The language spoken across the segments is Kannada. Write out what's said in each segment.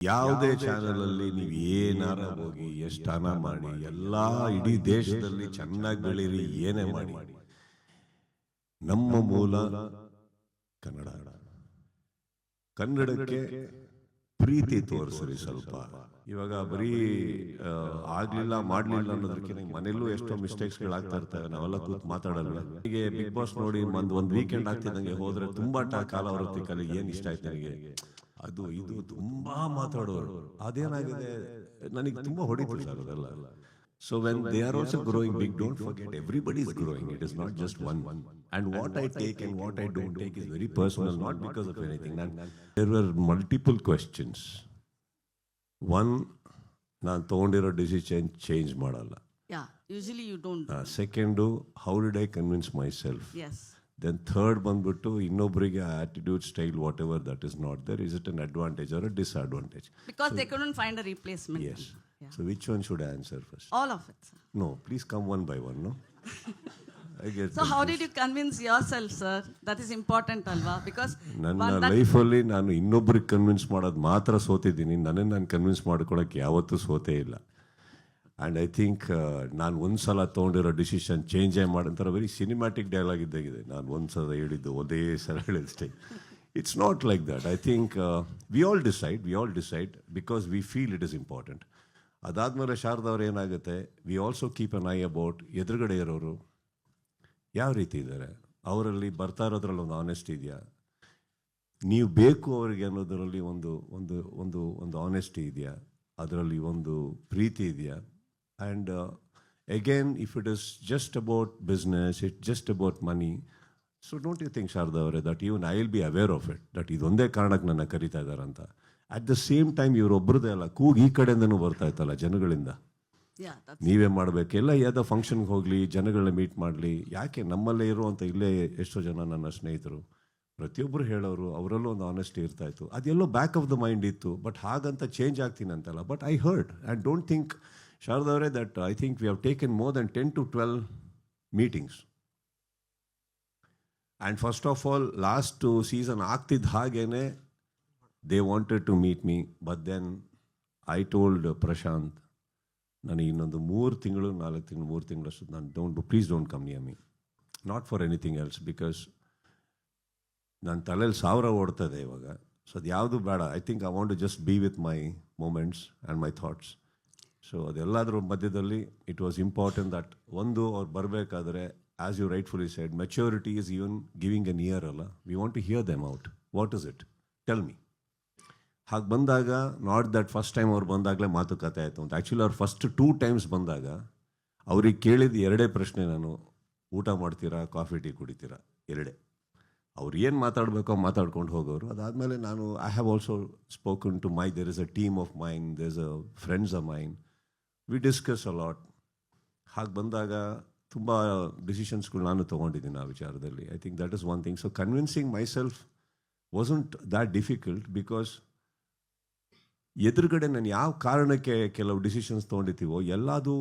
ಯಾವುದೇ ಚಾನೆಲ್ ಅಲ್ಲಿ ನೀವು ಏನಾರ ಹೋಗಿ ಎಷ್ಟು ಹಣ ಮಾಡಿ ಎಲ್ಲಾ ಇಡೀ ದೇಶದಲ್ಲಿ ಚೆನ್ನಾಗಿ ಬೆಳೀರಿ ಏನೇ ಮಾಡಿ. ನಮ್ಮ ಮೂಲ ಕನ್ನಡ. ಕನ್ನಡಕ್ಕೆ ಪ್ರೀತಿ ತೋರಿಸ್ರಿ ಸ್ವಲ್ಪ. ಇವಾಗ ಬರೀ ಆಗ್ಲಿಲ್ಲ ಮಾಡ್ಲಿಲ್ಲ ಅನ್ನೋದಕ್ಕೆ ಮನೆಯಲ್ಲೂ ಎಷ್ಟೋ ಮಿಸ್ಟೇಕ್ಸ್ ಆಗ್ತಾ ಇರ್ತವೆ ನಾವೆಲ್ಲ ಕೂತ್ ಮಾತಾಡಲ್ಲ ಹೀಗೆ ಬಿಗ್ ಬಾಸ್ ನೋಡಿ ಒಂದ್ ಒಂದ್ ವೀಕೆಂಡ್ ಆಗ್ತಿದ್ದಂಗೆ ಹೋದ್ರೆ ತುಂಬಾ ಟ- ಕಲಿ ಏನ್ ಇಷ್ಟ ಆಯ್ತು ನನಗೆ. ಅದು ಇದು ತುಂಬಾ ಮಾತಾಡೋರು. ಅದೇನಾಗಿದೆ? ನನಗೆ ತುಂಬಾ ಹೊಡಿತು ಸರ್ ಅದೆಲ್ಲ. So when they are also growing big don't forget everybody is growing it is not just one and what I take and what I don't take is very personal not because of anything there were multiple questions one ನಾನು ತೊಗೊಂಡಿರೋ ಡಿಸಿಷನ್ ಚೇಂಜ್ ಮಾಡಲ್ಲ Yeah, usually you don't. do. Second how did I convince myself Yes. Then third ಬಂದ್ಬಿಟ್ಟು ಇನ್ನೊಬ್ಬರಿಗೆ attitude style whatever that is not there is it an advantage or a disadvantage Because they couldn't find a replacement. Yes Yeah. So which one should answer first All of it. Sir. No please come one by one no I get So how did you convince yourself, sir? That is important, Alva. Because ನನ್ನ ಲೈಫಲ್ಲಿ ನಾನು ಇನ್ನೊಬ್ರಿಗೆ ಕನ್ವಿನ್ಸ್ ಮಾಡೋದು ಮಾತ್ರ ಸೋತಿದ್ದೀನಿ. ನನ್ನನ್ನು ನಾನು ಕನ್ವಿನ್ಸ್ ಮಾಡ್ಕೊಳಕ್ಕೆ ಯಾವತ್ತೂ ಸೋತೇ ಇಲ್ಲ. ಆ್ಯಂಡ್ ಐ ಥಿಂಕ್ ನಾನು ಒಂದು ಸಲ ತೊಗೊಂಡಿರೋ ಡಿಸಿಷನ್ ಚೇಂಜೇ ಮಾಡೋಂಥರ ವೆರಿ ಸಿನಿಮ್ಯಾಟಿಕ್ ಡೈಲಾಗ್ ಇದ್ದಾಗಿದೆ. ನಾನು ಒಂದು ಸಲ ಹೇಳಿದ್ದು ಒಂದೇ ಸಲ ಹೇಳಿದಷ್ಟೇ. It's not like that I think we all decide we all decide because we feel it is important ಅದಾದಮೇಲೆ ಶಾರದವ್ರು ಏನಾಗುತ್ತೆ? We also keep an eye about ಎದುರುಗಡೆ ಇರೋರು ಯಾವ ರೀತಿ ಇದ್ದಾರೆ? ಅವರಲ್ಲಿ ಬರ್ತಾ ಇರೋದ್ರಲ್ಲಿ ಒಂದು ಆನೆಸ್ಟ್ ಇದೆಯಾ? ನೀವು ಬೇಕು ಅವರಿಗೆ ಅನ್ನೋದರಲ್ಲಿ ಒಂದು ಒಂದು ಒಂದು ಒಂದು ಆನೆಸ್ಟಿ ಇದೆಯಾ? ಅದರಲ್ಲಿ ಒಂದು ಪ್ರೀತಿ ಇದೆಯಾ? And again if it is just about business it just about money so don't you think Sharada ಅವರೇ that even I will be aware of it that ಇದೊಂದೇ ಕಾರಣಕ್ಕೆ ನನ್ನ ಕರಿತಾ ಇದ್ದಾರಂತ ಅಟ್ ದ ಸೇಮ್ ಟೈಮ್ ಇವರೊಬ್ಬರದೇ ಅಲ್ಲ, ಕೂಗ್ ಈ ಕಡೆಯಿಂದನೂ ಬರ್ತಾ ಇತ್ತಲ್ಲ ಜನಗಳಿಂದ. ನೀವೇ ಮಾಡಬೇಕು. ಎಲ್ಲ ಯಾವುದೋ ಫಂಕ್ಷನ್ಗೆ ಹೋಗಲಿ, ಜನಗಳನ್ನ ಮೀಟ್ ಮಾಡಲಿ, ಯಾಕೆ ನಮ್ಮಲ್ಲೇ ಇರುವಂಥ ಇಲ್ಲೇ ಎಷ್ಟೋ ಜನ ನನ್ನ ಸ್ನೇಹಿತರು. ಪ್ರತಿಯೊಬ್ಬರು ಹೇಳೋರು, ಅವರಲ್ಲೂ ಒಂದು ಆನೆಸ್ಟಿ ಇರ್ತಾ ಇತ್ತು. ಅದೆಲ್ಲೋ ಬ್ಯಾಕ್ ಆಫ್ ದ ಮೈಂಡ್ ಇತ್ತು ಬಟ್ ಹಾಗಂತ ಚೇಂಜ್ ಆಗ್ತೀನಿ ಅಂತಲ್ಲ. But I heard and don't think ಶಾರದವರೇ that I think we have taken more than ten to twelve meetings and first of all last season ಆಗ್ತಿದ್ದ ಹಾಗೇನೆ they wanted to meet me but then I told Prashant ನನಗೆ ಇನ್ನೊಂದು ಮೂರು ತಿಂಗಳು, ನಾಲ್ಕು ತಿಂಗಳು, ಮೂರು ತಿಂಗಳು ತಿಂಗಳಷ್ಟು ನಾನು don't please don't come near me not for anything else because ನನ್ನ ತಲೆಯಲ್ಲಿ ಸಾವಿರ ಓಡ್ತದೆ ಇವಾಗ. ಸೊ ಅದು ಯಾವುದು ಬೇಡ. I think I want to just be with my moments and my thoughts so ಅದೆಲ್ಲದರ ಮಧ್ಯದಲ್ಲಿ ಇಟ್ ವಾಸ್ ಇಂಪಾರ್ಟೆಂಟ್ ದಟ್ ಒಂದು ಅವ್ರು ಬರಬೇಕಾದ್ರೆ as you rightfully said maturity is even giving an ear ಅಲ್ಲ. We want to hear them out what is it tell me ಹಾಗೆ ಬಂದಾಗ ನಾಟ್ ದಟ್ ಫಸ್ಟ್ ಟೈಮ್ ಅವ್ರು ಬಂದಾಗಲೇ ಮಾತುಕತೆ ಆಯಿತು ಅಂತ. ಆ್ಯಕ್ಚುಲಿ ಅವ್ರು ಫಸ್ಟ್ ಟೂ ಟೈಮ್ಸ್ ಬಂದಾಗ, ಅವ್ರಿಗೆ ಕೇಳಿದ ಎರಡೇ ಪ್ರಶ್ನೆ ನಾನು, ಊಟ ಮಾಡ್ತೀರಾ ಕಾಫಿ ಟೀ ಕುಡಿತೀರಾ? ಎರಡೇ. ಅವ್ರು ಏನು ಮಾತಾಡಬೇಕೋ ಮಾತಾಡ್ಕೊಂಡು ಹೋಗೋರು. ಅದಾದಮೇಲೆ ನಾನು I have also spoken to my there is a team of mine there is a friends a mine we discuss a lot ಹಾಗೆ ಬಂದಾಗ ತುಂಬ ಡಿಸಿಷನ್ಸ್ಗಳು ನಾನು ತೊಗೊಂಡಿದ್ದೀನಿ ಆ ವಿಚಾರದಲ್ಲಿ. I think that is one thing so convincing myself wasn't that difficult because ಎದುರುಗಡೆ ನಾನು ಯಾವ ಕಾರಣಕ್ಕೆ ಕೆಲವು ಡಿಸಿಷನ್ಸ್ ತೊಗೊಂಡಿರ್ತೀವೋ, ಎಲ್ಲದು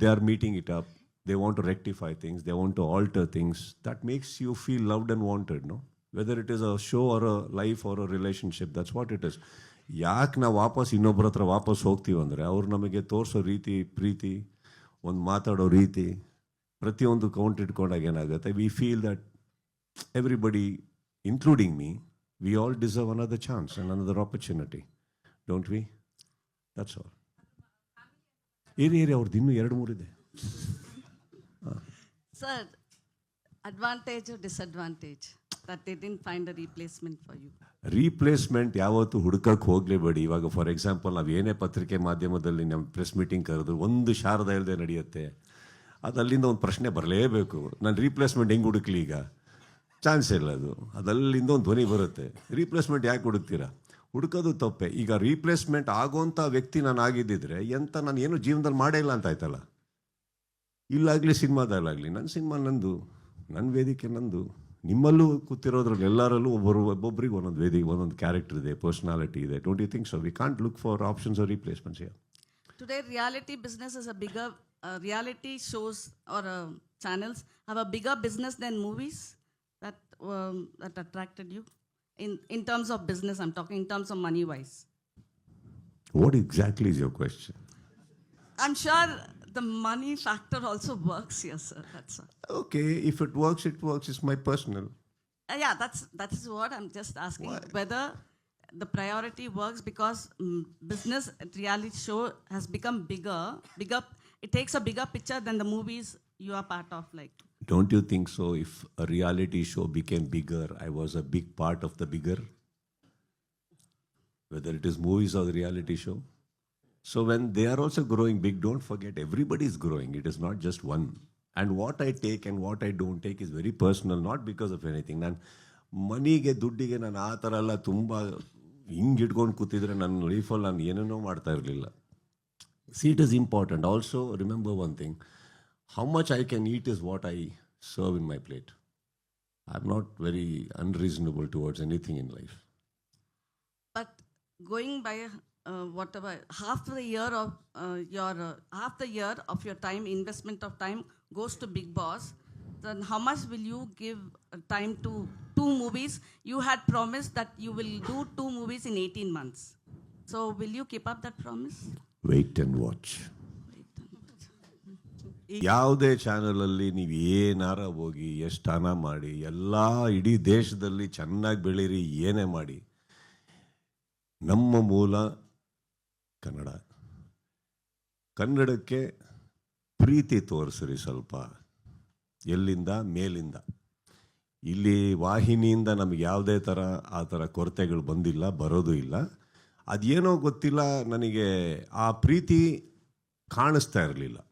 they are meeting it up they want to rectify things they want to alter things that makes you feel loved and wanted no whether it is a show or a life or a relationship that's what it is ಯಾಕೆ ನಾವು ವಾಪಸ್ ಇನ್ನೊಬ್ಬರ ಹತ್ರ ವಾಪಸ್ ಹೋಗ್ತೀವಿ ಅಂದರೆ, ಅವ್ರು ನಮಗೆ ತೋರಿಸೋ ರೀತಿ, ಪ್ರೀತಿ, ಒಂದು ಮಾತಾಡೋ ರೀತಿ, ಪ್ರತಿಯೊಂದು ಕೌಂಟ್ ಇಟ್ಕೊಂಡಾಗ ಏನಾಗುತ್ತೆ? We feel that everybody including me we all deserve another chance and another opportunity don't we that's all ಏರಿ ಏರಿ ಅವ್ರದ್ದು ಇನ್ನೂ ಎರಡು ಮೂರು ಇದೆ sir advantage disadvantage that they didn't find a replacement for you. Replacement ಯಾವತ್ತು ಹುಡುಕಕ್ಕೆ ಹೋಗಲೇಬೇಡಿ. ಇವಾಗ ಫಾರ್ ಎಕ್ಸಾಂಪಲ್ ನಾವು ಏನೇ ಪತ್ರಿಕೆ ಮಾಧ್ಯಮದಲ್ಲಿ ನಮ್ಮ ಪ್ರೆಸ್ ಮೀಟಿಂಗ್ ಕರೆದ್ರು ಒಂದು ಶಾರದ ಇಲ್ಲದೆ ನಡೆಯುತ್ತೆ. ಅದು ಅಲ್ಲಿಂದ ಒಂದು ಪ್ರಶ್ನೆ ಬರಲೇಬೇಕು. ನಾನು ರೀಪ್ಲೇಸ್ಮೆಂಟ್ ಹೆಂಗೆ ಹುಡುಕ್ಲಿ ಈಗ? ಚಾನ್ಸ್ ಇಲ್ಲ ಅದು. ಅದಲ್ಲಿಂದ ಒಂದು ಧ್ವನಿ ಬರುತ್ತೆ. ರೀಪ್ಲೇಸ್ಮೆಂಟ್ ಯಾಕೆ ಹುಡುಕ್ತೀರಾ? ಹುಡುಕೋದು ತಪ್ಪೆ. ಈಗ ರೀಪ್ಲೇಸ್ಮೆಂಟ್ ಆಗೋಂಥ ವ್ಯಕ್ತಿ ನಾನು ಆಗಿದ್ದಿದ್ರೆ ಎಂಥ ನಾನು ಏನು ಜೀವನದಲ್ಲಿ ಮಾಡೇ ಇಲ್ಲ ಅಂತ ಆಯ್ತಲ್ಲ? ಇಲ್ಲಾಗಲಿ ಸಿನಿಮಾದಲ್ಲಾಗಲಿ ನನ್ನ ಸಿನಿಮಾ ನಂದು ನನ್ನ ವೇದಿಕೆ ನಂದು ನಿಮ್ಮಲ್ಲೂ ಕೂತಿರೋದ್ರಲ್ಲಿ ಎಲ್ಲರಲ್ಲೂ ಒಬ್ಬರು ಒಬ್ಬೊಬ್ಬರಿಗೆ ಒಂದೊಂದು ವೇದಿಕೆ ಒಂದೊಂದು ಕ್ಯಾರೆಕ್ಟರ್ ಇದೆ ಪರ್ಸ್ನಾಲಿಟಿ ಇದೆ. Don't you think so we can't look for options or replacements yeah today reality business is a bigger, reality reality shows or have channels have a bigger business than movies that, you? In, in terms of business, I'm talking in terms of money wise. What exactly is your question? I'm sure the money factor also works here, sir. That's all. Okay, if it works, it works. It's my personal. Uh, yeah, that's that is what I'm just asking Why? whether the priority works because mm, business reality show has become bigger, bigger. It takes a bigger picture than the movies you are part of, like. Don't you think so? If a reality show became bigger, I was a big part of the bigger. Whether it is movies or the reality show. So when they are also growing big, don't forget everybody is growing. It is not just one. And what I take and what I don't take is very personal, not because of anything. ನಾನು ಮನಿಗೆ ದುಡ್ಡಿಗೆ ನಾನು ಆ ಥರ ಎಲ್ಲ ತುಂಬ ಹಿಂಗೆ ಇಟ್ಕೊಂಡು ಕೂತಿದ್ರೆ ನನ್ನ ಲೈಫಲ್ಲಿ ನಾನು ಏನೇನೋ ಮಾಡ್ತಾ ಇರಲಿಲ್ಲ See, it is important. Also, remember one thing how much I can eat is what I serve in my plate. I'm not very unreasonable towards anything in life. but going by uh, whatever half the year of uh, your uh, half the year of your time investment of time goes to Big Boss. Then how much will you give uh, time to two movies? You had promised that you will do two movies in 18 months. So will you keep up that promise? Wait and watch. ಯಾವುದೇ ಚಾನಲಲ್ಲಿ ನೀವು ಏನಾರ ಹೋಗಿ, ಎಷ್ಟು ಹಣ ಮಾಡಿ, ಎಲ್ಲ ಇಡೀ ದೇಶದಲ್ಲಿ ಚೆನ್ನಾಗಿ ಬೆಳೀರಿ, ಏನೇ ಮಾಡಿ, ನಮ್ಮ ಮೂಲ ಕನ್ನಡ. ಕನ್ನಡಕ್ಕೆ ಪ್ರೀತಿ ತೋರಿಸ್ರಿ ಸ್ವಲ್ಪ, ಎಲ್ಲಿಂದ? ಮೇಲಿಂದ. ಇಲ್ಲಿ ವಾಹಿನಿಯಿಂದ ನಮಗೆ ಯಾವುದೇ ಥರ ಆ ಥರ ಕೊರತೆಗಳು ಬಂದಿಲ್ಲ, ಬರೋದು ಇಲ್ಲ. ಅದೇನೋ ಗೊತ್ತಿಲ್ಲ, ನನಗೆ ಆ ಪ್ರೀತಿ ಕಾಣಿಸ್ತಾ ಇರಲಿಲ್ಲ.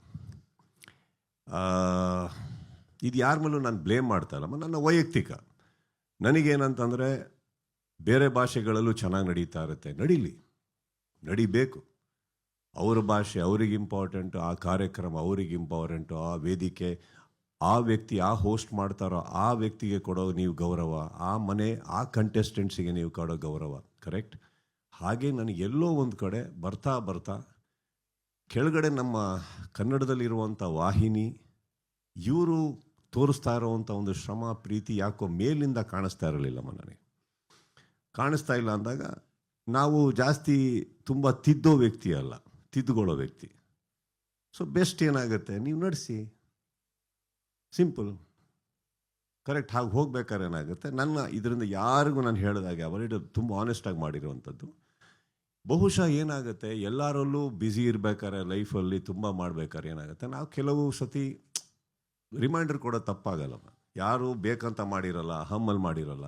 ಇದು ಯಾರ ಮೇಲೂ ನಾನು ಬ್ಲೇಮ್ ಮಾಡ್ತಾ ಇಲ್ಲಮ್ಮ ನನ್ನ ವೈಯಕ್ತಿಕ. ನನಗೇನಂತಂದರೆ ಬೇರೆ ಭಾಷೆಗಳಲ್ಲೂ ಚೆನ್ನಾಗಿ ನಡೀತಾ ಇರುತ್ತೆ. ನಡೀಲಿ. ನಡಿಬೇಕು. ಅವರ ಭಾಷೆ ಅವ್ರಿಗೆ ಇಂಪಾರ್ಟೆಂಟು ಆ ಕಾರ್ಯಕ್ರಮ ಅವ್ರಿಗೆ ಇಂಪಾರ್ಟೆಂಟು ಆ ವೇದಿಕೆ, ಆ ವ್ಯಕ್ತಿ ಆ ಹೋಸ್ಟ್ ಮಾಡ್ತಾರೋ ಆ ವ್ಯಕ್ತಿಗೆ ಕೊಡೋ ನೀವು ಗೌರವ, ಆ ಮನೆ, ಆ ಕಂಟೆಸ್ಟೆಂಟ್ಸಿಗೆ ನೀವು ಕೊಡೋ ಗೌರವ ಕರೆಕ್ಟ್ ಹಾಗೆ ನನಗೆ ಎಲ್ಲೋ ಒಂದು ಕಡೆ ಬರ್ತಾ ಬರ್ತಾ ಕೆಳಗಡೆ ನಮ್ಮ ಕನ್ನಡದಲ್ಲಿರುವಂಥ ವಾಹಿನಿ, ಇವರು ತೋರಿಸ್ತಾ ಇರೋವಂಥ ಒಂದು ಶ್ರಮ, ಪ್ರೀತಿ ಯಾಕೋ ಮೇಲಿಂದ ಕಾಣಿಸ್ತಾ ಇರಲಿಲ್ಲಮ್ಮ ನನಗೆ. ಕಾಣಿಸ್ತಾ ಇಲ್ಲ ಅಂದಾಗ ನಾವು ಜಾಸ್ತಿ ತುಂಬ ತಿದ್ದೋ ವ್ಯಕ್ತಿ ಅಲ್ಲ, ತಿದ್ದುಕೊಳ್ಳೋ ವ್ಯಕ್ತಿ. ಸೊ ಬೆಸ್ಟ್ ಏನಾಗುತ್ತೆ? ನೀವು ನಡೆಸಿ. ಸಿಂಪಲ್ ಕರೆಕ್ಟ್ ಆಗಿ ಹೋಗ್ಬೇಕಾದ್ರೆ ಏನಾಗುತ್ತೆ? ನನ್ನ ಇದರಿಂದ ಯಾರಿಗೂ ನಾನು ಹೇಳಿದಾಗೆ ಅವರಿಡ ತುಂಬ ಆನೆಸ್ಟಾಗಿ ಮಾಡಿರುವಂಥದ್ದು. ಬಹುಶಃ ಏನಾಗುತ್ತೆ? ಎಲ್ಲರಲ್ಲೂ ಬ್ಯುಸಿ ಇರ್ಬೇಕಾದ್ರೆ ಲೈಫಲ್ಲಿ ತುಂಬ ಮಾಡ್ಬೇಕಾದ್ರೆ ಏನಾಗುತ್ತೆ? ನಾವು ಕೆಲವು ಸತಿ ರಿಮೈಂಡರ್ ಕೊಡೋ ತಪ್ಪಾಗಲ್ಲ ಯಾರು ಬೇಕಂತ ಮಾಡಿರಲ್ಲ ಹಮ್ಮಲ್ಲಿ ಮಾಡಿರಲ್ಲ.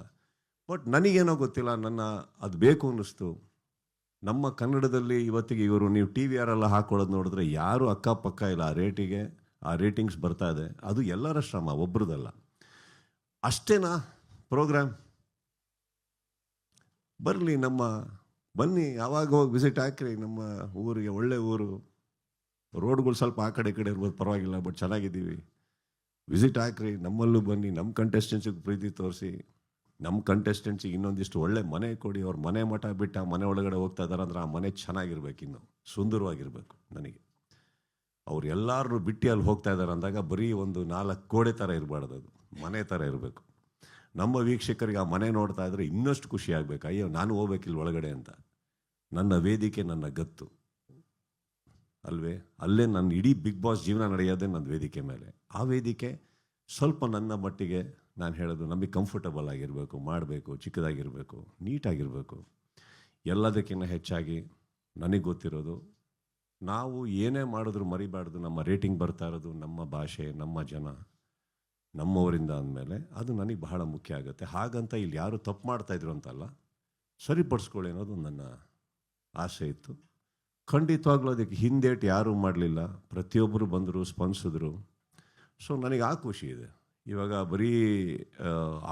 ಬಟ್ ನನಗೇನೋ ಗೊತ್ತಿಲ್ಲ, ನನ್ನ ಅದು ಬೇಕು ಅನ್ನಿಸ್ತು. ನಮ್ಮ ಕನ್ನಡದಲ್ಲಿ ಇವತ್ತಿಗೆ ಇವರು, ನೀವು ಟಿ ವಿ ಆರೆಲ್ಲ ಹಾಕೊಳ್ಳೋದು ನೋಡಿದ್ರೆ ಯಾರು ಅಕ್ಕಪಕ್ಕ ಇಲ್ಲ, ಆ ರೇಟಿಗೆ ಆ ರೇಟಿಂಗ್ಸ್ ಬರ್ತಾ ಇದೆ. ಅದು ಎಲ್ಲರ ಶ್ರಮ, ಒಬ್ರದಲ್ಲ. ಅಷ್ಟೇನಾ ಪ್ರೋಗ್ರಾಮ್ ಬರಲಿ ನಮ್ಮ ಬನ್ನಿ, ಯಾವಾಗ ಹೋಗಿ ವಿಸಿಟ್ ಹಾಕ್ರಿ, ನಮ್ಮ ಊರಿಗೆ, ಒಳ್ಳೆ ಊರು. ರೋಡ್ಗಳು ಸ್ವಲ್ಪ ಆ ಕಡೆ ಕಡೆ ಇರ್ಬೋದು, ಪರವಾಗಿಲ್ಲ ಬಟ್ ಚೆನ್ನಾಗಿದ್ದೀವಿ. ವಿಸಿಟ್ ಹಾಕ್ರಿ, ನಮ್ಮಲ್ಲೂ ಬನ್ನಿ ನಮ್ಮ ಕಂಟೆಸ್ಟೆನ್ಸಿಗೆ ಪ್ರೀತಿ ತೋರಿಸಿ. ನಮ್ಮ ಕಂಟೆಸ್ಟೆಂಟ್ಸಿಗೆ ಇನ್ನೊಂದಿಷ್ಟು ಒಳ್ಳೆ ಮನೆ ಕೊಡಿ, ಅವ್ರ ಮನೆ ಮಠ ಬಿಟ್ಟು ಮನೆ ಒಳಗಡೆ ಹೋಗ್ತಾ ಇದ್ದಾರೆ ಅಂದ್ರೆ ಆ ಮನೆ ಚೆನ್ನಾಗಿರ್ಬೇಕು ಇನ್ನು, ಸುಂದರವಾಗಿರ್ಬೇಕು ನನಗೆ. ಅವ್ರು ಎಲ್ಲರೂ ಬಿಟ್ಟು ಅಲ್ಲಿ ಹೋಗ್ತಾ ಇದ್ದಾರೆ ಅಂದಾಗ ಬರೀ ಒಂದು ನಾಲ್ಕು ಕೋಡೆ ಥರ ಇರಬಾರ್ದು ಅದು, ಮನೆ ಥರ ಇರಬೇಕು. ನಮ್ಮ ವೀಕ್ಷಕರಿಗೆ ಆ ಮನೆ ನೋಡ್ತಾ ಇದ್ರೆ ಇನ್ನಷ್ಟು ಖುಷಿ ಆಗ್ಬೇಕು. ಅಯ್ಯೋ, ನಾನು ಹೋಗ್ಬೇಕಿಲ್ಲ ಒಳಗಡೆ ಅಂತ. ನನ್ನ ವೇದಿಕೆ, ನನ್ನ ಗತ್ತು. ಅಲ್ವೇ? ಅಲ್ಲೇ ನನ್ನ ಇಡೀ ಬಿಗ್ ಬಾಸ್ ಜೀವನ ನಡೆಯೋದೇ ನನ್ನ ವೇದಿಕೆ ಮೇಲೆ. ಆ ವೇದಿಕೆ ಸ್ವಲ್ಪ ನನ್ನ ಮಟ್ಟಿಗೆ ನಾನು ಹೇಳೋದು ನಮಗೆ ಕಂಫರ್ಟಬಲ್ ಆಗಿರಬೇಕು, ಮಾಡಬೇಕು, ಚಿಕ್ಕದಾಗಿರಬೇಕು, ನೀಟಾಗಿರಬೇಕು. ಎಲ್ಲದಕ್ಕಿಂತ ಹೆಚ್ಚಾಗಿ ನನಗೆ ಗೊತ್ತಿರೋದು, ನಾವು ಏನೇ ಮಾಡಿದ್ರು ಮರಿಬಾರ್ದು, ನಮ್ಮ ರೇಟಿಂಗ್ ಬರ್ತಾ ಇರೋದು ನಮ್ಮ ಭಾಷೆ, ನಮ್ಮ ಜನ. ನಮ್ಮವರಿಂದ ಅಂದಮೇಲೆ ಅದು ನನಗೆ ಬಹಳ ಮುಖ್ಯ ಆಗುತ್ತೆ. ಹಾಗಂತ ಇಲ್ಲಿ ಯಾರು ತಪ್ಪು ಮಾಡ್ತಾ ಇದ್ರು ಅಂತಲ್ಲ ಸರಿಪಡಿಸ್ಕೊಳ್ಳಿ ಅನ್ನೋದು ನನ್ನ ಆಸೆ ಇತ್ತು. ಖಂಡಿತವಾಗ್ಲೂ ಅದಕ್ಕೆ ಹಿಂದೇಟು ಯಾರೂ ಮಾಡಲಿಲ್ಲ. ಪ್ರತಿಯೊಬ್ಬರು ಬಂದರು ಸ್ಪಂದಿಸಿದ್ರು. ಸೊ ನನಗೆ ಆ ಖುಷಿ ಇದೆ. ಇವಾಗ ಬರೀ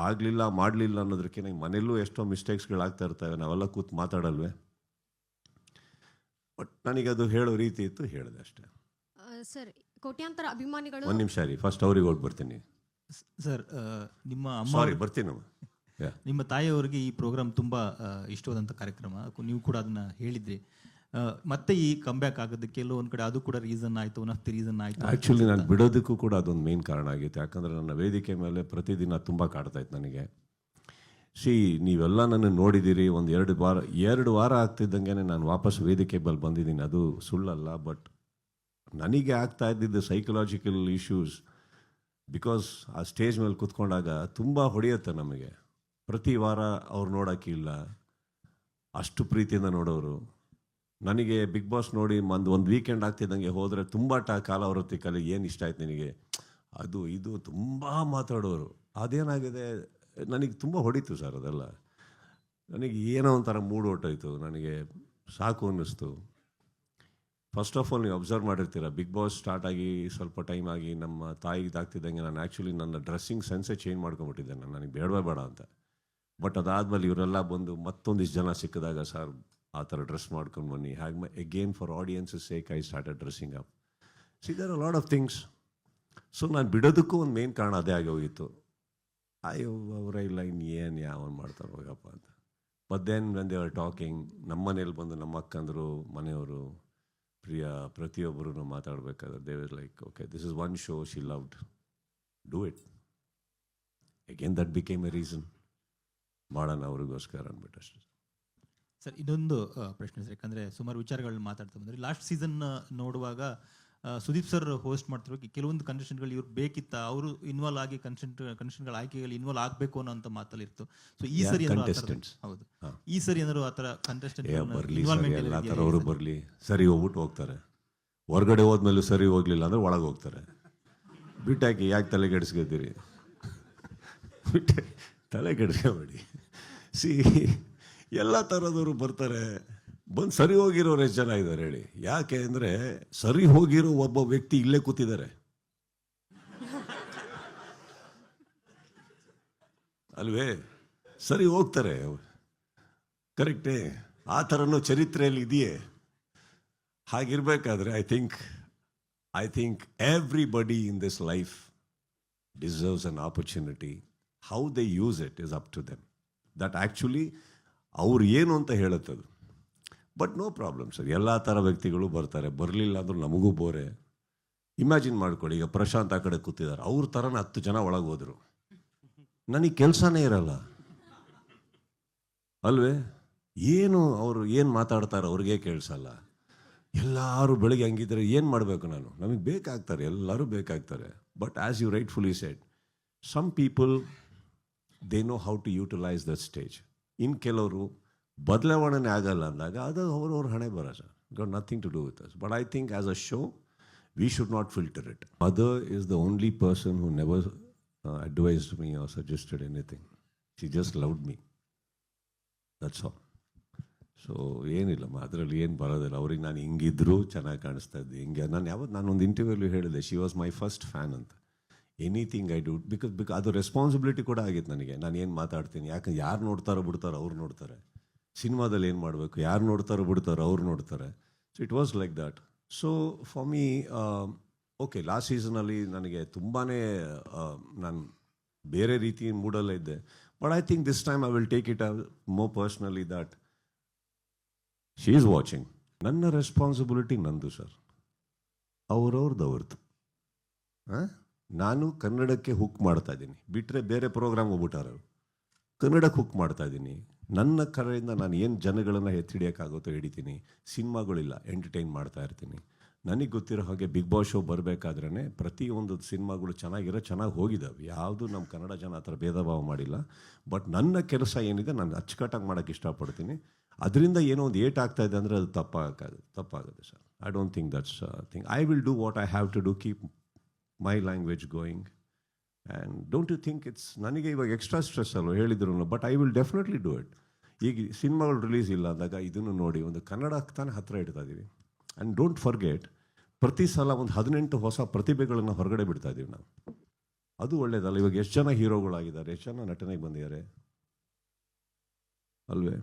ಆಗಲಿಲ್ಲ ಮಾಡಲಿಲ್ಲ ಅನ್ನೋದಕ್ಕೆ ನನಗೆ ಮನೆಯಲ್ಲೂ ಎಷ್ಟೋ ಮಿಸ್ಟೇಕ್ಸ್ಗಳಾಗ್ತಾ ಇರ್ತವೆ. ನಾವೆಲ್ಲ ಕೂತು ಮಾತಾಡಲ್ವೇ? ಬಟ್ ನನಗೆ ಅದು ಹೇಳೋ ರೀತಿ ಇತ್ತು ಹೇಳಿದೆ ಅಷ್ಟೇ. ಸರ್. ಕೋಟ್ಯಾಂತರ ಅಭಿಮಾನಿಗಳು ಒಂದು ನಿಮಿಷ ರೀ ಫಸ್ಟ್ ಅವ್ರಿಗೆ ಹೋಗಿ ಬರ್ತೀನಿ ಸರ್ ನಿಮ್ಮ ಅಮ್ಮ ಸಾರಿ ಬರ್ತೀನಮ್ಮ ಯಾ ನಿಮ್ಮ ತಾಯಿಯವರಿಗೆ ಈ ಪ್ರೋಗ್ರಾಮ್ ತುಂಬಾ ಆ, ಇಷ್ಟವಾದಂಥ ಕಾರ್ಯಕ್ರಮ. ಕು- ನೀವು ಕೂಡ ಅದನ್ನ ಹೇಳಿದ್ರಿ. ಆ, ಮತ್ತೆ ಈ ಕಂಬ್ಯಾಕ್ ಆಗೋದಕ್ಕೆ ಎಲ್ಲೋ ಒಂದ್ ಕಡೆ ಅದು ಕೂಡ ರೀಸನ್ ಆಯಿತು ಒನ್ ಆಫ್ ದಿ ರೀಸನ್ ಆಯಿತು ಆ್ಯಕ್ಚುಲಿ ನಾನು? ಬಿಡೋದಕ್ಕೂ ಕೂಡ ಅದೊಂದು ಮೇನ್ ಕಾರಣ ಆಗಿತ್ತು. ಯಾಕಂದರೆ ನನ್ನ ವೇದಿಕೆ ಮೇಲೆ ಪ್ರತಿದಿನ ತುಂಬ ಕಾಡ್ತಾ ಇತ್ತು ನನಗೆ. ಸಿ ನೀವೆಲ್ಲ ನನ್ನ ನೋಡಿದ್ದೀರಿ ಒಂದು ಎರಡು ವಾರ ಎರಡು ವಾರ ಆಗ್ತಿದ್ದಂಗೆ ನಾನು ವಾಪಸ್ ವೇದಿಕೆ ಬಲ್ ಬಂದಿದ್ದೀನಿ. ಅದು ಸುಳ್ಳಲ್ಲ ಬಟ್ ನನಗೆ ಆಗ್ತಾ ಇದ್ದಿದ್ದು ಸೈಕಲಾಜಿಕಲ್ ಇಶ್ಯೂಸ್ ಬಿಕಾಸ್ ಆ ಸ್ಟೇಜ್ ಮೇಲೆ ಕುತ್ಕೊಂಡಾಗ ತುಂಬ ಹೊಡೆಯುತ್ತೆ ನಮಗೆ. ಪ್ರತಿ ವಾರ ಅವ್ರು ನೋಡೋಕ್ಕಿಲ್ಲ ಅಷ್ಟು ಪ್ರೀತಿಯಿಂದ ನೋಡೋರು. ನನಗೆ ಬಿಗ್ ಬಾಸ್ ನೋಡಿ ಒಂದು ಒಂದು ವೀಕೆಂಡ್ ಆಗ್ತಿದ್ದಂಗೆ ಹೋದರೆ ತುಂಬ ಟಾ ಕಾಲ ವೃತ್ತಿಕಲ್ಲಿ ಏನು ಇಷ್ಟ ಆಯ್ತು ನಿನಗೆ? ಅದು ಇದು ತುಂಬ ಮಾತಾಡೋರು. ಅದೇನಾಗಿದೆ? ನನಗೆ ತುಂಬ ಹೊಡಿತು ಸರ್ ಅದೆಲ್ಲ. ನನಗೆ ಏನೋ ಒಂಥರ ಮೂಡ್ ಹೊಟ್ಟೋಯ್ತು ನನಗೆ ಸಾಕು ಅನ್ನಿಸ್ತು. ಫಸ್ಟ್ ಆಫ್ ಆಲ್ ನೀವು ಅಬ್ಸರ್ವ್ ಮಾಡಿರ್ತೀರ? ಬಿಗ್ ಬಾಸ್ ಸ್ಟಾರ್ಟ್ ಆಗಿ ಸ್ವಲ್ಪ ಟೈಮ್ ಆಗಿ ನಮ್ಮ ತಾಯಿಗೆ ಇದಾಗ್ತಿದ್ದಂಗೆ ನಾನು ಆ್ಯಕ್ಚುಲಿ ನನ್ನ ಡ್ರೆಸ್ಸಿಂಗ್ ಸೆನ್ಸೇ ಚೇಂಜ್ ಮಾಡ್ಕೊಂಬಿಟ್ಟಿದ್ದೆ ನಾನು ನನಗೆ ಬೇಡವೇ ಬೇಡ ಅಂತ. ಬಟ್ ಅದಾದಮೇಲೆ ಇವರೆಲ್ಲ ಬಂದು ಮತ್ತೊಂದಿಷ್ಟು ಜನ ಸಿಕ್ಕಿದಾಗ, ಸರ್, ಆ ಥರ ಡ್ರೆಸ್ ಮಾಡ್ಕೊಂಡು ಬನ್ನಿ. ಹಾಗೆ again for audiences sake I started dressing up see there a lot of things so ನಾನು ಬಿಡೋದಕ್ಕೂ ಒಂದು ಮೇನ್ ಕಾರಣ ಅದೇ ಆಗಿ ಹೋಗಿತ್ತು. ಅಯ್ಯೋ, ಅವರೇ, ಇಲ್ಲ ಇನ್ನು ಏನು ಯಾವನ್ ಮಾಡ್ತಾರೆ, ಹೋಗಪ್ಪ ಅಂತ. But then when they are talking ನಮ್ಮ ಮನೇಲಿ ಬಂದು ನಮ್ಮ ಅಕ್ಕಂದರು ಮನೆಯವರು ಪ್ರಿಯ ಪ್ರತಿಯೊಬ್ಬರೂ ಮಾತಾಡಬೇಕಾದ್ರೆ they've is like okay this is one show she loved do it again that became a reason ಮಾಡೋಣ ಅವ್ರಿಗೋಸ್ಕರ ಅಂದ್ಬಿಟ್ಟು ಸರ್, ಇನ್ನೊಂದು ಪ್ರಶ್ನೆ ಸರ್, ಯಾಕಂದರೆ ಸುಮಾರು ವಿಚಾರಗಳನ್ನ ಮಾತಾಡ್ತಾ ಬಂದರೆ. ಲಾಸ್ಟ್ ಸೀಸನ್ ನೋಡುವಾಗ ಸುದೀಪ್ ಸರ್ ಹೋಸ್ಟ್ ಮಾಡ್ತಿರೋ ಕೆಲವೊಂದು ಕಂಡೀಷನ್ಗಳು ಇವ್ರು ಬೇಕಿತ್ತ ಅವರು ಇನ್ವಾಲ್ವ್ ಆಗಿ ಕನ್ಸೆಂಟ್ ಕಂಡೀಷನ್ಗಳ ಆಯ್ಕೆಗಳು ಇನ್ವಾಲ್ವ್ ಆಗಬೇಕು ಅನ್ನೋ ಅಂತ ಮಾತಲ್ಲಿ ಇತ್ತು ಸೊ ಈ ಸರಿ ಹೌದು. ಈ ಸರಿ ಏನಾದ್ರು ಆ ಥರ ಕಂಟೆಸ್ಟೆಂಟ್ ಅವರು ಬರಲಿ ಸರಿ ಎಲ್ಲ ಬರಲಿ. ಸರಿ ಹೋಗ್ಬಿಟ್ಟು ಹೋಗ್ತಾರೆ. ಹೊರಗಡೆ ಹೋದ್ಮೇಲೆ ಸರಿ ಹೋಗ್ಲಿಲ್ಲ ಅಂದ್ರೆ ಒಳಗೆ ಹೋಗ್ತಾರೆ. ಬಿಟ್ಟಾಕಿ ಯಾಕೆ ತಲೆ ಕೆಡಿಸ್ಕೊತೀರಿ? ಬಿಟ್ಟೆ ತಲೆ ಕೆಡಿಸ್ಕೋಬೇಡಿ. ಸಿ ಎಲ್ಲ ಥರದವರು ಬರ್ತಾರೆ. ಬಂದು ಸರಿ ಹೋಗಿರೋರು ಎಷ್ಟು ಜನ ಇದ್ದಾರೆ ಹೇಳಿ. ಯಾಕೆ ಅಂದರೆ ಸರಿ ಹೋಗಿರೋ ಒಬ್ಬ ವ್ಯಕ್ತಿ ಇಲ್ಲೇ ಕೂತಿದ್ದಾರೆ. ಅಲ್ವೇ? ಸರಿ ಹೋಗ್ತಾರೆ. ಕರೆಕ್ಟೇ? ಆ ಥರನೂ ಚರಿತ್ರೆಯಲ್ಲಿ ಇದೆಯೇ? ಹಾಗಿರ್ಬೇಕಾದ್ರೆ I think I think everybody in this life deserves an opportunity how they use it is up to them that actually ಅವ್ರು ಏನು ಅಂತ ಹೇಳುತ್ತದು? ಬಟ್ ನೋ ಪ್ರಾಬ್ಲಮ್ ಸರ್ ಎಲ್ಲ ಥರ ವ್ಯಕ್ತಿಗಳು ಬರ್ತಾರೆ. ಬರಲಿಲ್ಲ ಅಂದರೂ ನಮಗೂ ಬೋರೆ. ಇಮ್ಯಾಜಿನ್ ಮಾಡ್ಕೊಳ್ಳಿ, ಈಗ ಪ್ರಶಾಂತ್ ಆ ಕಡೆ ಕೂತಿದ್ದಾರೆ. ಅವ್ರ ಥರನ ಹತ್ತು ಜನ ಒಳಗೆ ಹೋದರು. ನನಗೆ ಕೆಲಸನೇ ಇರಲ್ಲ. ಅಲ್ವೇ? ಏನು ಅವರು ಏನು ಮಾತಾಡ್ತಾರೆ ಅವ್ರಿಗೆ ಕೇಳಿಸಲ್ಲ. ಎಲ್ಲರೂ ಬೆಳಗ್ಗೆ ಹಂಗಿದ್ರೆ ಏನು ಮಾಡಬೇಕು ನಾನು? ನಮಗೆ ಬೇಕಾಗ್ತಾರೆ, ಎಲ್ಲರೂ ಬೇಕಾಗ್ತಾರೆ. But as you rightfully said some people they know how to utilise the stage ಇನ್ನು ಕೆಲವರು ಬದಲಾವಣೆ ಆಗಲ್ಲ ಅಂದಾಗ ಅದು ಅವ್ರವ್ರ ಹಣೆ ಬರ sir. Got nothing to do with us but I think as a show we should not filter it mother is the only person who never advised me or suggested anything she just loved me that's all so ಏನಿಲ್ಲ ಅದರಲ್ಲಿ ಏನು ಬರೋದಿಲ್ಲ. ಅವ್ರಿಗೆ ನಾನು ಹಿಂಗಿದ್ರು ಚೆನ್ನಾಗಿ ಕಾಣಿಸ್ತಾ ಇದ್ದೆ. ಹಿಂಗೆ ನಾನು ಯಾವತ್ತು ನಾನು ಒಂದು ಇಂಟರ್ವ್ಯೂಲಿ ಹೇಳಿದೆ. She was my first fan ಅಂತ. Anything I do because because ಅದು ರೆಸ್ಪಾನ್ಸಿಬಿಲಿಟಿ ಕೂಡ ಆಗಿತ್ತು ನನಗೆ. ನಾನು ಏನು ಮಾತಾಡ್ತೀನಿ? ಯಾಕಂದ್ರೆ ಯಾರು ನೋಡ್ತಾರೋ ಬಿಡ್ತಾರೋ ಅವ್ರು ನೋಡ್ತಾರೆ. ಸಿನಿಮಾದಲ್ಲಿ ಏನು ಮಾಡಬೇಕು? ಯಾರು ನೋಡ್ತಾರೋ ಬಿಡ್ತಾರೋ ಅವ್ರು ನೋಡ್ತಾರೆ. So it was like that so for me okay last ಸೀಸನಲ್ಲಿ ನನಗೆ ತುಂಬಾ ನಾನು ಬೇರೆ ರೀತಿ ಮೂಡಲ್ಲೇ ಇದ್ದೆ. But I think this time I will take it more personally that she is watching ನನ್ನ ರೆಸ್ಪಾನ್ಸಿಬಿಲಿಟಿ ನಂದು ಸರ್ ಅವ್ರವ್ರದ್ದು ಅವ್ರದ್ದು ನಾನು ಕನ್ನಡಕ್ಕೆ ಹುಕ್ ಮಾಡ್ತಾ ಇದ್ದೀನಿ. ಬಿಟ್ಟರೆ ಬೇರೆ ಪ್ರೋಗ್ರಾಮ್ ಹೋಗ್ಬಿಟ್ಟಾರವ್ರು ಕನ್ನಡಕ್ಕೆ ಹುಕ್ ಮಾಡ್ತಾ ಇದ್ದೀನಿ. ನನ್ನ ಕರೆಯಿಂದ ನಾನು ಏನು ಜನಗಳನ್ನು ಎತ್ತಿಡಿಯೋಕ್ಕಾಗುತ್ತೋ ಹಿಡಿತೀನಿ. ಸಿನಿಮಾಗಳಿಲ್ಲ ಎಂಟರ್ಟೈನ್ ಮಾಡ್ತಾ ಇರ್ತೀನಿ. ನನಗೆ ಗೊತ್ತಿರೋ ಹಾಗೆ ಬಿಗ್ ಬಾಸ್ ಶೋ ಬರಬೇಕಾದ್ರೆ ಪ್ರತಿಯೊಂದು ಸಿನಿಮಾಗಳು ಚೆನ್ನಾಗಿರೋ ಚೆನ್ನಾಗಿ ಹೋಗಿದ್ದಾವೆ ಯಾವುದು ನಮ್ಮ ಕನ್ನಡ ಜನ ಆ ಥರ ಭೇದ ಭಾವ ಮಾಡಿಲ್ಲ. ಬಟ್ ನನ್ನ ಕೆಲಸ ಏನಿದೆ ನಾನು ಅಚ್ಚುಕಟ್ಟಾಗಿ ಮಾಡೋಕ್ಕೆ ಇಷ್ಟಪಡ್ತೀನಿ. ಅದರಿಂದ ಏನೋ ಒಂದು ಏಟ್ ಆಗ್ತಾ ಇದೆ ಅಂದರೆ ಅದು ತಪ್ಪಾಗುತ್ತೆ ತಪ್ಪಾಗುತ್ತೆ sir. I don't think that's thing I will do what I have to do keep my language going and don't you think it's ನನಗೆ ಇವಾಗ ಎಕ್ಸ್ಟ್ರಾ ಸ್ಟ್ರೆಸ್ ಅಲ್ಲೋ ಹೇಳಿದ್ರು but I will definitely do it ಈಗ ಸಿನಿಮಾಗಳು ರಿಲೀಸ್ ಇಲ್ಲ ಅಂದಾಗ ಇದನ್ನು ನೋಡಿ ಒಂದು ಕನ್ನಡಕ್ಕೆ ತಾನೇ ಹತ್ತಿರ ಇಡ್ತಾ ಇದ್ದೀವಿ ಆ್ಯಂಡ್ ಡೋಂಟ್ ಫರ್ಗೆಟ್ ಪ್ರತಿ ಸಲ ಒಂದು ಹದಿನೆಂಟು ಹೊಸ ಪ್ರತಿಭೆಗಳನ್ನು ಹೊರಗಡೆ ಬಿಡ್ತಾ ಇದ್ದೀವಿ ನಾವು. ಅದು ಒಳ್ಳೇದಲ್ಲ, ಇವಾಗ ಎಷ್ಟು ಜನ ಹೀರೋಗಳಾಗಿದ್ದಾರೆ, ಎಷ್ಟು ಜನ ನಟನೆಗೆ ಬಂದಿದ್ದಾರೆ? ಅಲ್ವೇ?